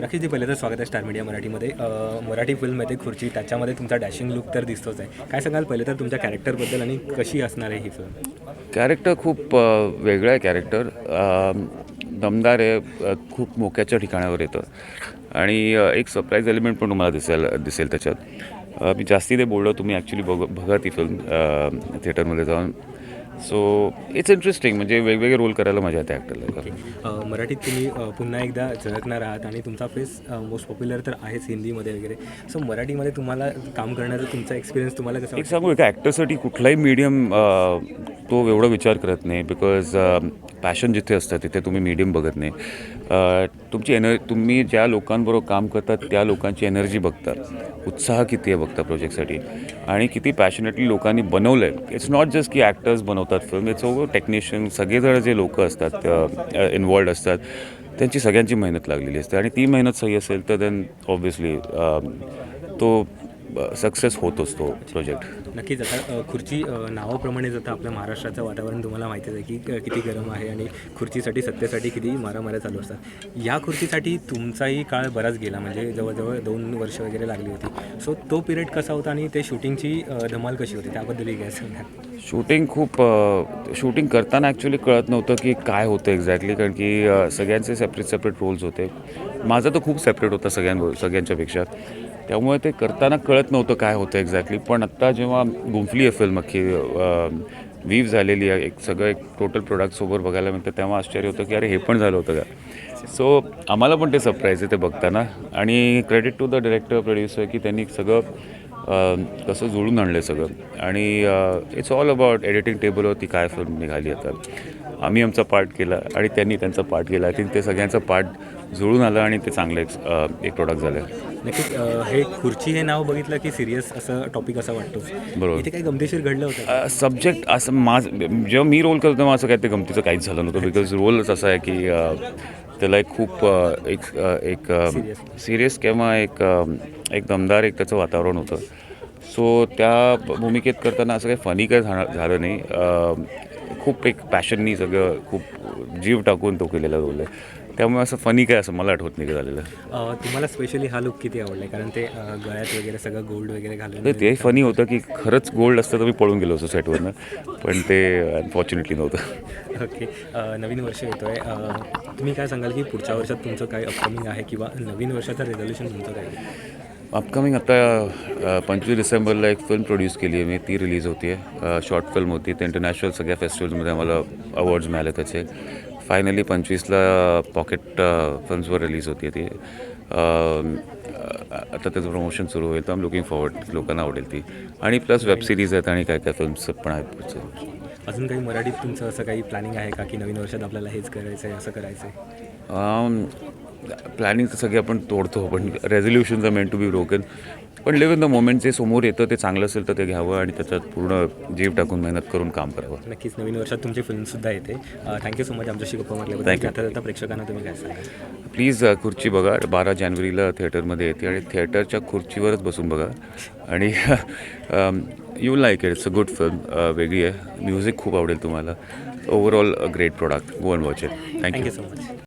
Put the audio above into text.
राखीजी पहिले तर स्वागत आहे स्टार मीडिया मराठीमध्ये. मराठी फिल्म आहे खुर्ची त्याच्यामध्ये तुमचा डॅशिंग लुक तर दिसतोच आहे. काय सांगाल पहिले तर तुमच्या कॅरेक्टरबद्दल आणि कशी असणार आहे ही फिल्म कॅरेक्टर खूप वेगळं आहे कॅरेक्टर दमदार आहे खूप मोक्याच्या ठिकाणावर येतं. आणि एक सरप्राईज एलिमेंट पण तुम्हाला दिसेल दिसेल त्याच्यात. मी जास्ती ते बोललो तुम्ही ॲक्च्युली बघ बघा ती फिल्म थिएटरमध्ये जाऊन. सो इट्स इंटरेस्टिंग म्हणजे वेगवेगळे रोल करायला मजा येते ॲक्टरला मराठीत तुम्ही पुन्हा एकदा झळकणार आहात आणि तुमचा फेस मोस्ट पॉप्युलर तर आहेच हिंदीमध्ये वगैरे. सो मराठीमध्ये तुम्हाला काम करण्याचा तुमचा एक्सपिरियन्स तुम्हाला कसा एक सांगू एका ॲक्टरसाठी कुठलाही मीडियम तो एवढा विचार करत नाही बिकॉज पॅशन जिथे असतं तिथे तुम्ही मीडियम बघत नाही. तुमची एनर् तुम्ही ज्या लोकांबरोबर काम करतात त्या लोकांची एनर्जी बघता उत्साह किती आहे बघता प्रोजेक्टसाठी आणि किती पॅशनेटली लोकांनी बनवलं आहे इट्स नॉट जस्ट की ॲक्टर्स बनवतात. फिल्म इट्स ओव्हर टेक्निशियन सगळेजण जे लोक असतात इन्वॉल्ड असतात त्यांची सगळ्यांची मेहनत लागलेली असते. आणि ती मेहनत सही असेल तर देन ऑब्व्हियसली तो सक्सेस होतोच तो प्रोजेक्ट. नक्कीच आता खुर्ची अ, नावाप्रमाणेच आता आपल्या महाराष्ट्राचं वातावरण तुम्हाला माहितीच आहे की किती गरम आहे आणि खुर्चीसाठी सत्तेसाठी किती मारामाऱ्या चालू असतात. या खुर्चीसाठी तुमचाही काळ बराच गेला म्हणजे जवळजवळ दोन वर्ष वगैरे लागली होती. सो तो पिरियड कसा होता आणि ते शूटिंगची धमाल कशी होती? त्याबद्दलही काय सांगा शूटिंग खूप शूटिंग करताना ॲक्च्युली कळत नव्हतं की काय होतं एक्झॅक्टली कारण की सगळ्यांचे सेपरेट सेपरेट रोल्स होते. माझं तर खूप सेपरेट होतं सगळ्यां सगळ्यांच्यापेक्षा. त्यामुळे ते करताना कळत नव्हतं काय होतं एक्झॅक्टली पण आत्ता जेव्हा गुंफली आहे फिल्म अख्खी वीव झालेली आहे एक सगळं एक टोटल प्रोडक्टसोबत बघायला मिळतं तेव्हा आश्चर्य होतं की अरे हे पण झालं होतं का? सो आम्हाला पण ते सरप्राईज आहे ते बघताना. आणि credit to the director producer की त्यांनी सगळं कसं जुळून आणलं सगळं. आणि इट्स ऑल अबाउट एडिटिंग टेबलवरती काय फिल्म निघाली आता. आम्ही आमचा पार्ट केला आणि त्यांनी त्यांचा पार्ट केला. आय थिंक ते सगळ्यांचं पार्ट जुळून आलं आणि ते चांगलं एक एक प्रोडक्ट झालं. नक्कीच हे खुर्ची हे नाव बघितलं की सिरियस असं टॉपिक असा वाटतो. बरोबर. इथे काही गमतीशीर घडलं होतं सब्जेक्ट असं माझ जेव्हा मी रोल करतो तेव्हा असं काय ते गमतीचं काहीच झालं नव्हतं बिकॉज रोलच असा आहे की त्याला एक खूप एक एक सिरियस किंवा एक एक दमदार एक त्याचं वातावरण होतं. सो त्या भूमिकेत करताना असं काही फनी काय झालं झालं नाही. खूप एक पॅशननी सगळं खूप जीव टाकून तो केलेला रोल आहे. त्यामुळे असं फनी काय असं मला आठवत नाही झालेलं? तुम्हाला स्पेशली हा लुक किती आवडला कारण ते गळ्यात वगैरे सगळं गोल्ड वगैरे घालून ते फनी होतं की खरंच गोल्ड असतं तर मी पळून गेलो असतो सेटवरनं पण ते अनफॉर्च्युनेटली नव्हतं. ओके नवीन वर्ष येतो आहे तुम्ही काय सांगाल की पुढच्या वर्षात तुमचं काय अपकमिंग आहे किंवा नवीन वर्षाचं रेझोल्युशन तुमचं काय? अपकमिंग आता पंचवीस डिसेंबरला एक फिल्म प्रोड्यूस केली आहे मी. ती रिलीज होती आहे. शॉर्ट फिल्म होती. ते इंटरनॅशनल सगळ्या फेस्टिवल्समध्ये आम्हाला अवॉर्ड्स मिळाले त्याचे. फायनली पंचवीसला पॉकेट फिल्म्सवर रिलीज होती ती. आता त्याचं प्रमोशन सुरू होईल. तर आम लुकिंग फॉरवर्ड लोकांना आवडेल ती. आणि प्लस वेब सिरीज आहेत आणि काय काय फिल्म्स पण आहेत. अजून काही मराठीत तुमचं असं काही प्लॅनिंग आहे का की नवीन वर्षात आपल्याला हेच करायचं आहे असं करायचं आहे प्लॅनिंग सगळे आपण तोडतो पण resolutions are meant to be broken पण लिव्ह इन द मोमेंट जे समोर येतं ते चांगलं असेल तर ते घ्यावं आणि त्याच्यात पूर्ण जीव टाकून मेहनत करून काम करावं. नक्कीच नवीन वर्षात तुमची फिल्मसुद्धा येते. थँक्यू सो मच आमच्याशी गप्पा Thank you. आता आता प्रेक्षकांना तुम्ही काय सांगाल? प्लीज खुर्ची बघा. बारा जानेवारीला थिएटरमध्ये येते आणि थिएटरच्या खुर्चीवरच बसून बघा. आणि you like it it's a good film वेगळी आहे. म्युझिक खूप आवडेल तुम्हाला. Overall a great product go and watch it thank you thank you so much